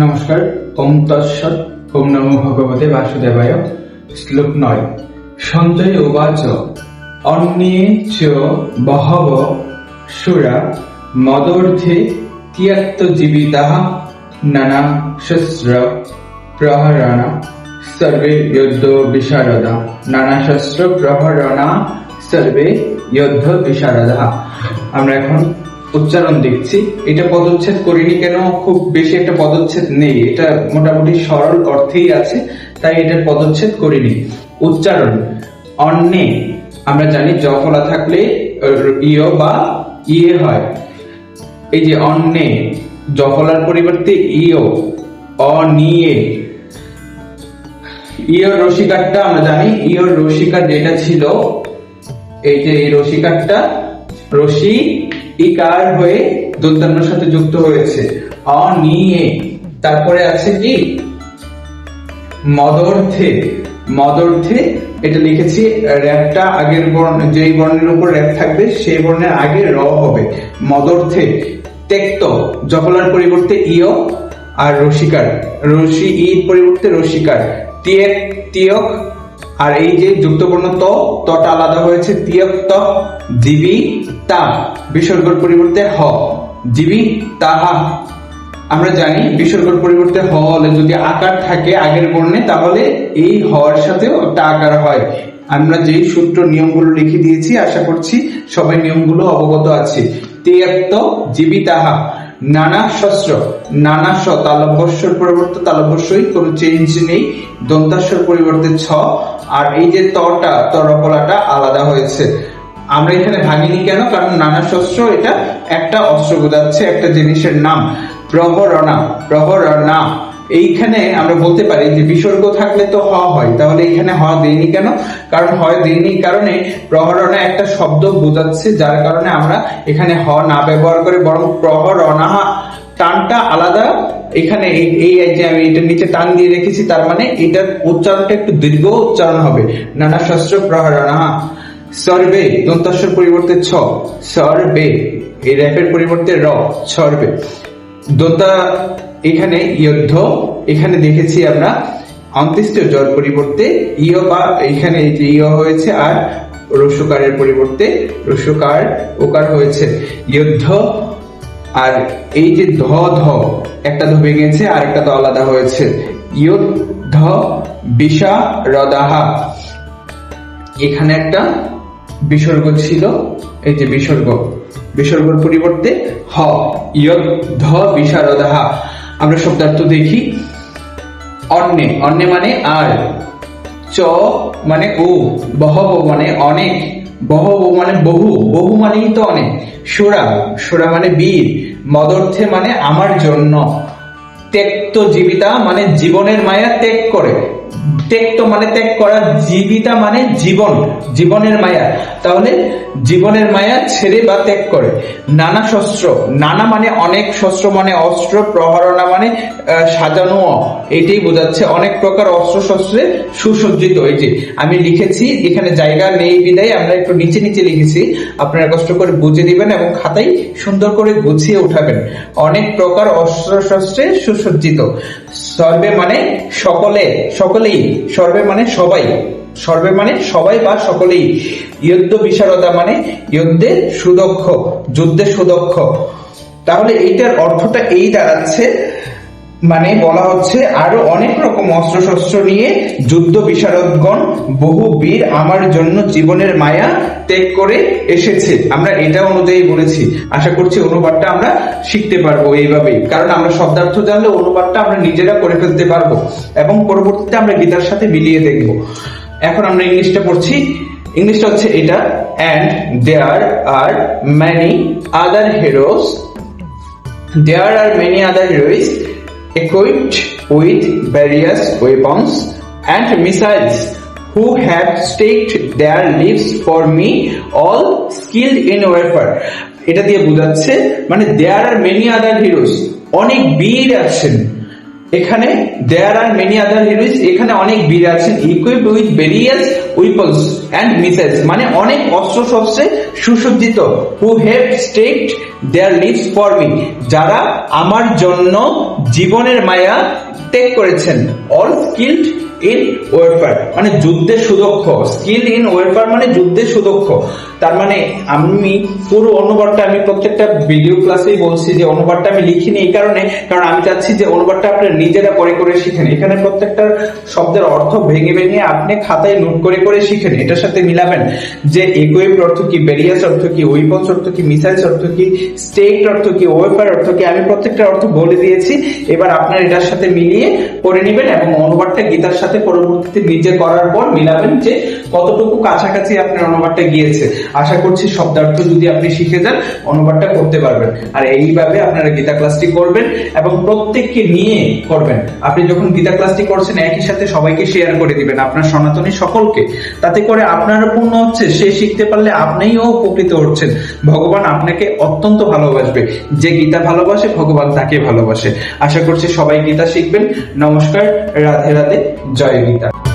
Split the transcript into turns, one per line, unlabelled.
নমস্কার, ওম তৎসৎ, ওম নমো ভগবতে বাসুদেবায়, শ্লোক নয়। সঞ্জয় উবাচ, অন্যে চ বহব সুরা, মদর্থে তিয়াক্ত জীবিতা নানা শস্ত্র, প্রহরণ, সর্বে যুদ্ধ বিশারদা। নানা শস্ত্র, প্রহরণা, সর্বে যুদ্ধ বিশারদা। আমরা এখন উচ্চারণ দেখছি। এটা পদচ্ছেদ করিনি কেন? খুব বেশি একটা পদচ্ছেদ নেই। এটা মোটামুটি সরল অর্থেই আছে, তাই এটা পদচ্ছেদ করিনি। উচ্চারণ অন্যে আমরা জানি জফলা থাকলে ইয় বা ইয়ে হয়। এই যে অন্যে জফলার পরিবর্তে ইয় অনিয়ে ইয়র রসিকারটা আমরা জানি ইয়র রসিকার যেটা ছিল, এই যে এই রসিকারটা রশি ইকার হয়ে দন্তান্নর সাথে যুক্ত হয়েছে। অনিয়ে। তারপরে আছে কি? মদর্থে। মদর্থে, এটা লিখেছি, র্যাপটা আগের বর্ণ, যেই বর্ণের উপর র্যাপ থাকবে, সেই বর্ণের আগে র হবে। মদর্থে। তেক্ত জফলার পরিবর্তে ইয় আর রসিকার। রশি ই পরিবর্তে রসিকার। তিয়েক, তিয়ক, আর এই যে যুক্তবর্ণ ত তটা আলাদা হয়েছে তিয়ক ত জিবি তা বিসর্গর পরিবর্তে হ। জিবি, তাহা আমরা জানি বিসর্গর পরিবর্তে হ হলে যদি আকার থাকে আগের বর্ণে, তাহলে এই হর সাথেও একটা আকার হয়। আমরা যেই সূত্র নিয়মগুলো লিখে দিয়েছি, আশা করছি সবাই নিয়মগুলো অবগত আছে। তেয়াক্ত জীবিতাহা নানা শস্ত্র, নানা স তালব্যস্বর পরিবর্তে তালব্যস্বই কোনো চেঞ্জ নেই। দন্তাস্বর পরিবর্তে ছ। আর এই যে তটা তরকলাটা আলাদা হয়েছে। আমরা এখানে ভাঙিনি কেন? কারণ নানা শস্ত্র এটা একটা অস্ত্র বোঝাচ্ছে একটা জিনিসের নাম। প্রহরণা প্রহরণা। এইখানে আমরা বলতে পারি যে বিসর্গ থাকলে তো হ হয়, তাহলে এখানে হ দেয়নি কেন? কারণ হয় দেয়নি কারণে প্রহরণা একটা শব্দ বোঝাচ্ছে, যার কারণে আমরা এখানে হ না ব্যবহার করে বরং প্রহরণা টানটা আলাদা। এখানে এই- যে আমি এটার নিচে টান দিয়ে রেখেছি, তার মানে এটার উচ্চারণটা একটু দীর্ঘ উচ্চারণ হবে। নানা শস্ত্র প্রহরণা। সর্বে দন্তাস্বর পরিবর্তে ছ, সর্বে। এই র্যাপের পরিবর্তে র সর্বে দন্তা এখানে যুদ্ধ এখানে দেখেছি আমরা অন্ত্যেষ্ট জ্বর পরিবর্তে ইয় বা এখানে এই যে ইয় হয়েছে আর রস্যকারের পরিবর্তে রস্যকার ওকার হয়েছে। যুদ্ধ আর এই যে ধ ধ, একটা ধ ভেঙেছে আর একটা দ আলাদা হয়েছে। যুদ্ধ বিষা, রদাহা। এখানে একটা বিসর্গ ছিল, এই যে বিসর্গ, বিসর্গর পরিবর্তে হ ইয়দ ধ বিশারদাহা। আমরা শব্দার্থ দেখি অন্যে অন্যে মানে আর, চ মানে ও বহব মানে অনেক, বহব মানে বহু বহু মানেই তো অনেক, সুরা সুরা মানে বীর, মদর্থে মানে আমার জন্য, ত্যক্ত জীবিতা মানে জীবনের মায়া ত্যাগ করে ত্যক্ত মানে ত্যাগ করা, জীবিতা মানে জীবন, জীবনের মায়া। তাহলে জীবনের মায়া ছেড়ে বা ত্যাগ করে। নানা শস্ত্র, নানা মানে অনেক শস্ত্র মানে অস্ত্র, প্রহরণা মানে সাজানো। এটাই বোঝাচ্ছে অনেক প্রকার অস্ত্র শস্ত্রে সুসজ্জিত। এই যে আমি লিখেছি, এখানে জায়গা নেই বিদায়, আমরা একটু নিচে নিচে লিখেছি। আপনারা কষ্ট করে বুঝে দিবেন এবং খাতায় সুন্দর করে গুছিয়ে উঠাবেন। অনেক প্রকার অস্ত্র শস্ত্রে সুসজ্জিত। সর্বে মানে সকলে, সকলেই সর্বে মানে সবাই। সর্বে মানে সবাই বা সকলেই। যুদ্ধ বিশারদা মানে যুদ্ধে সুদক্ষ যুদ্ধে সুদক্ষ। তাহলে এইটার অর্থটা এই দাঁড়াচ্ছে মানে বলা হচ্ছে আরও অনেক রকম অস্ত্র শস্ত্র নিয়ে যুদ্ধ বিশারদগণ বহু বীর আমার জন্য জীবনের মায়া ত্যাগ করে এসেছে। আমরা এটা অনুযায়ী বলেছি। আশা করছি অনুবাদটা আমরা শিখতে পারব এইভাবেই। কারণ আমরা শব্দার্থ জানলে অনুবাদটা আমরা নিজেরা করে ফেলতে পারব। এবং পরবর্তীতে আমরা গীতার সাথে মিলিয়ে দেখব। এখন আমরা ইংলিশটা পড়ছি। ইংলিশটা হচ্ছে এটা and there are many other heroes There are many other heroes equipped with various weapons and missiles who have staked their lives for me all skilled in warfare এটা দিয়ে বোঝাচ্ছে মানে দেয়ার আর মেনি আদার হিরোস অনেক বীর আছেন এখানে দেয়ার are many other হিরোইজ এখানে অনেক বীর আছেন equipped with various weapons and missiles মানে অনেক অস্ত্র শস্ত্রে সুসজ্জিত who have staked their lives for me যারা আমার জন্য জীবনের মায়া ত্যাগ করেছেন অল স্কিল্ড ইন ওয়েফার মানে যুদ্ধে সুদক্ষ। স্কিল ইন ওয়েফার মানে যুদ্ধে সুদক্ষ। তার মানে আমি পুরো অনুবাদটা আমি প্রত্যেকটা ভিডিও ক্লাসেই বলছি যে অনুবাদটা আমি লিখিনি এই কারণে, কারণ আমি চাচ্ছি যে অনুবাদটা আপনারা নিজেরা করে করে শিখেন। এখানে প্রত্যেকটা শব্দের অর্থ ভেঙে ভেঙে আপনি খাতায় নোট করে করে শিখেন। এটার সাথে মিলাবেন যে ইকুইপ অর্থ কি বেরিয়াস অর্থ কি ওয়েপন্স অর্থ কি মিসাইলস অর্থ কি স্টেট অর্থ কি ওয়েফার অর্থ কি, আমি প্রত্যেকটা অর্থ বলে দিয়েছি। এবার আপনার এটার সাথে মিলিয়ে পড়ে নেবেন এবং অনুবাদটা গীতার সাথে পরবর্তীতে নিজে করার পর মিলাবেন যে কতটুকু কাছাকাছি আপনার অনুবাদটা গিয়েছে। আশা করছি শব্দার্থ যদি আপনি শিখে যান, অনুবাদটা করতে পারবেন। আর এইভাবে আপনারা গীতা ক্লাসটি করবেন এবং প্রত্যেককে নিয়ে করবেন। আপনি যখন গীতা ক্লাসটি করছেন, একই সাথে সবাইকে শেয়ার করে দিবেন আপনার সনাতনী সকলকে। তাতে করে আপনারও পূর্ণ হচ্ছে, সে শিখতে পারলে আপনিও উপকৃত হচ্ছেন। ভগবান আপনাকে অত্যন্ত ভালোবাসবে। যে গীতা ভালোবাসে, ভগবান তাকে ভালোবাসে। আশা করছি সবাই গীতা শিখবেন। নমস্কার, রাধে রাধে জয় গীতা।